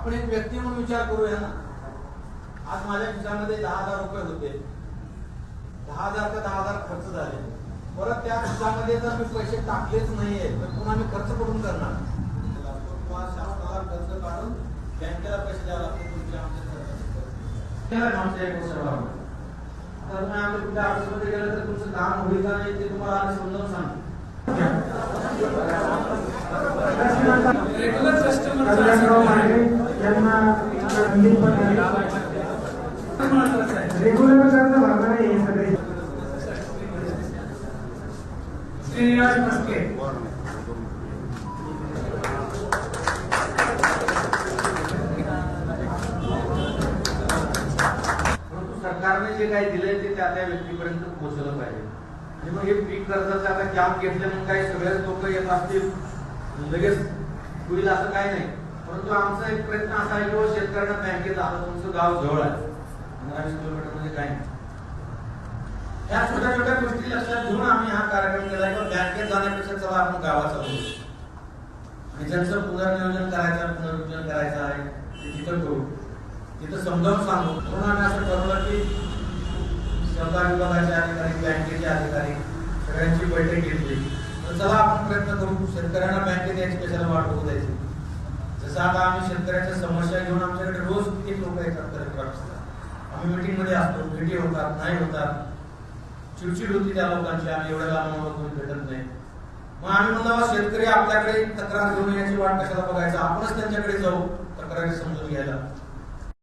आपण एक व्यक्ती म्हणून विचार करूया ना. आज माझ्या खिशामध्ये दहा हजार रुपये होते. दहा हजार ते दहा हजार खर्च झाले. परत त्या खिशामध्ये जर मी पैसे टाकलेच नाहीये तर पुन्हा मी खर्च कुठून करणार? शासनाला कर्ज काढून बँकेला पैसे द्यावे लागते तुमच्या आमच्या. तर आमच्या कुठल्या ऑफिसमध्ये गेलं तर तुमचं काम होईल का नाही ते तुम्हाला आम्ही समजावून रेग्युलर कस्टमर रेग्युलर कर्ज भरणार आहे सगळे. श्रीनिवास मस्के परंतु सरकारने जे काही दिलंय ते त्या त्या व्यक्तीपर्यंत पोहोचलं पाहिजे. आणि मग हे पीक कर्जाचं आता कॅम्प घेतले म्हणून काही सगळेच लोक येत असतील लगेच होईल असं काही नाही. परंतु आमचा एक प्रयत्न असा आहे की हो, शेतकऱ्यांना बँकेत आलं तुमचं गाव जवळ आहे. पंधरा वीस किलोमीटर म्हणजे काही नाही. या छोट्या छोट्या गोष्टी लक्षात घेऊन आम्ही हा कार्यक्रम केला किंवा बँकेत जाण्यापेक्षा चला आपण गावाचा चालू आणि ज्यांचं पुनर्नियोजन करायचं आहे, पुनर्वियोजन करायचं आहे ते तिथं करू तिथं समजावून सांगू. म्हणून आम्ही असं ठरवलं की सहकार विभागाचे अधिकारी बँकेचे अधिकारी सगळ्यांची बैठक घेतली. तर चला आपण प्रयत्न करू. शेतकऱ्यांना बँकेत यायची कशाला वाट द्यायची. जसं आता आम्ही शेतकऱ्याच्या समस्या घेऊन आमच्याकडे रोज किती लोक येतात कलेक्टर ऑफिसला आम्ही मीटिंगमध्ये असतो भेटी होतात नाही होतात. चिडचिड होती त्या लोकांची आम्ही एवढ्या लांब कोणी भेटत नाही. मग आम्ही म्हणतो शेतकरी आपल्याकडे तक्रार घेऊन याची वाट कशाला बघायचं? आपणच त्यांच्याकडे जाऊ तक्रारी समजून घ्यायला.